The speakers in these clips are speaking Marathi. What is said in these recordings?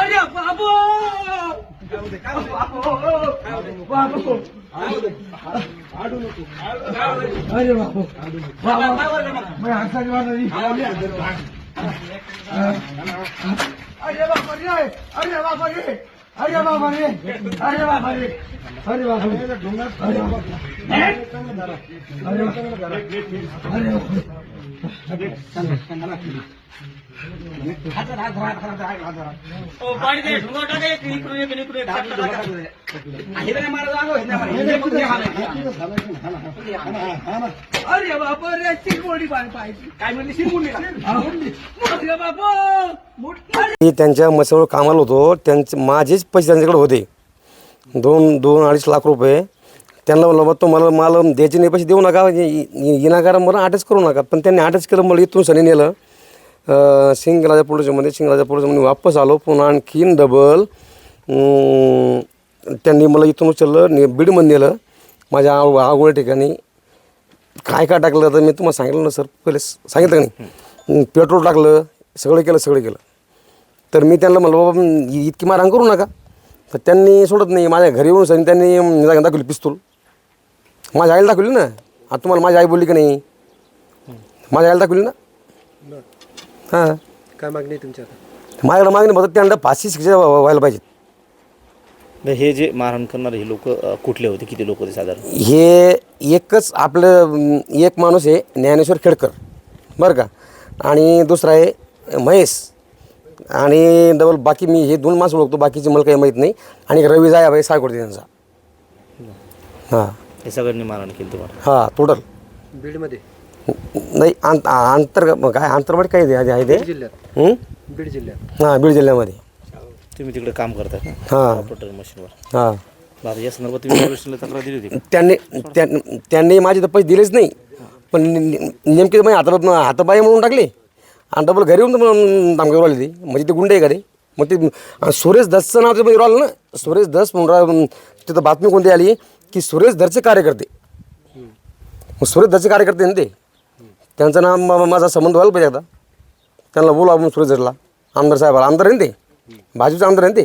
अरे बाबू बाबू अरे बाबू मैं हंसा नहीं अरे बाबा रे अरे बाबा रे अरे बाबा रे चिरमोडी पाहिजे काय म्हणली शिरमुंडी मोठी मी त्यांच्या मसावर कामाला होतो त्यांचे माझेच पैसे त्यांच्याकडे होते. दोन दोन अडीच लाख रुपये त्यांना म्हणलं बा तुम्हाला मला द्यायचे नाही पैसे देऊ नका येणाकारा मला अटॅच करू नका. पण त्यांनी अटॅच केलं मला इथून सनी नेलं. अं, सिंगराजा पोलिसमध्ये सिंगराजा पोलिसमध्ये वापस आलो पुन्हा आणखीन डबल त्यांनी मला इथून उचललं ने बीडमध्ये नेलं. माझ्या आव आवड ठिकाणी काय काय टाकलं तर मी तुम्हाला सांगितलं ना सर पहिले सांगितलं का नाही? पेट्रोल टाकलं सगळं केलं सगळं केलं. तर मी त्यांना म्हणलं बाबा इतकी मारहाण करू नका. तर त्यांनी सोडत नाही. माझ्या घरी येऊन सनी त्यांनी दाखवली पिस्तूल. माझ्या आईला दाखवली ना? आता तुम्हाला माझी आई बोलली की नाही? माझ्या आईला दाखवली ना? हां. काय मागणी आहे तुमच्या आता? माझ्याकडे मागणी फक्त त्यांना फाशी शिक्षा व्हा- व्हायला पाहिजे. तर हे जे मारहाण करणारे हे लोक कुठले होते? किती लोक होते साधारण? हे एकच आपलं अं, एक माणूस आहे ज्ञानेश्वर खेडकर. बरं का? आणि दुसरा आहे महेश. आणि डबल बाकी मी हे दोन माणसं ओळखतो बाकीचे मला काही माहीत नाही. आणि रवी जायाबाई सायकोडते त्यांचा. हां. हे सगळ्यांनी मारहाण केली तुम्हाला. हां टोटल बीडमध्ये? नाही आंत आंतर काय आंतरवाडी काय आहे आहे ते? जिल्ह्यात. हं? बीड जिल्ह्यात. हां बीड जिल्ह्यामध्ये. तुम्ही तिकडे काम करता हां. ऑपरेटर मशीनवर हां. आता या संदर्भात तुम्ही तक्रार दिली होती का? त्यांनी त्यां- त्यांनी माझे तर पैसे दिलेच नाही. पण ने- ने- नेमके माझे हाता हाताबाई म्हणून टाकले. आणि डबल घरी येऊन धमकी राहिले ते. म्हणजे ते गुंडे आहे का ते? मग ते आणि सुरेश दसचं नाव त्यामध्ये राहिलं ना? सुरेश दस म्हणून राह- तिथं बातमी कोणती आली? की सुरेश दरचे कार्यकर्ते. मग सुरेश दरचे कार्यकर्ते ना ते. त्यांचं नाव मा- माझा संबंध व्हायला पाहिजे आता. त्यांना बोलू आपण सुरेश दरला. आमदार साहेबाला. आमदार आहे ना ते. भाजपचे आमदार आहे ना ते.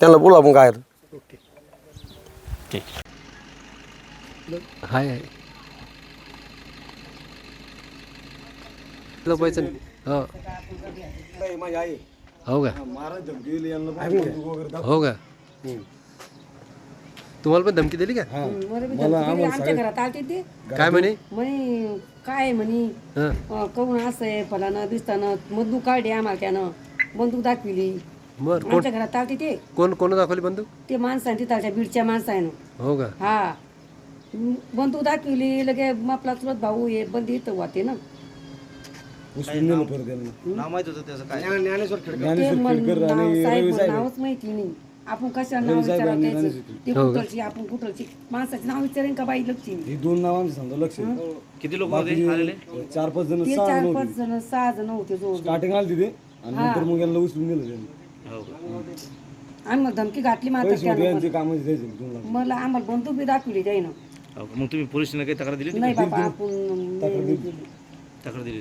त्यांना बोलू आपण काय आहे. हाय लपायचं नाही. हो हो का? हो का? तुम्हाला पण धमकी दिली का? मला बी धमकी दिली. आमच्या घरात आलते ते. काय म्हणे? म्हणे काय म्हणे? हं. अं, काहून असं आहे? फलानं दिसताना बंदूक काढली आम्हाला त्यानं. बंदूक दाखविली. बर कोण आमच्या घरात आलते ते. कोण कोण दाखवली बंदूक? ते माणसाने तिथालच्या बीडच्या माणसानं हो का? हा. बंदूक दाखविली लगे आपला चुलत भाऊ हे बंदी इथं होते ना. नाव माहीत होतं त्याचं काय? ते मन- नाव साहेब. नावच माहिती नाही. आपण कशाला नाव विचारावं त्याचं ते कुठलची? आपण कुठलची? माणसाचं नाव विचारेन का बाई? लक्षी ही दोन नावांचं समजा लक्ष किती लोक होते आलेले? चार पाच जण ते सहा चार जण पाच होते. जण सहा जण होते जवळ स्टार्टिंग आली तिथे आणि नंतर मग यांना उचलून दिलं त्यांनी. हो का? आणि मग धमकी घातली मात्र पैसे होते त्यानं यांचे कामाचे द्यायचे दोन लाख. मला आम्हाला बंदूक बी दाखवली त्यानं हो का? मग तुम्ही काही तक्रार दिली नाही बाबा आपण दिली. तक्रार दिली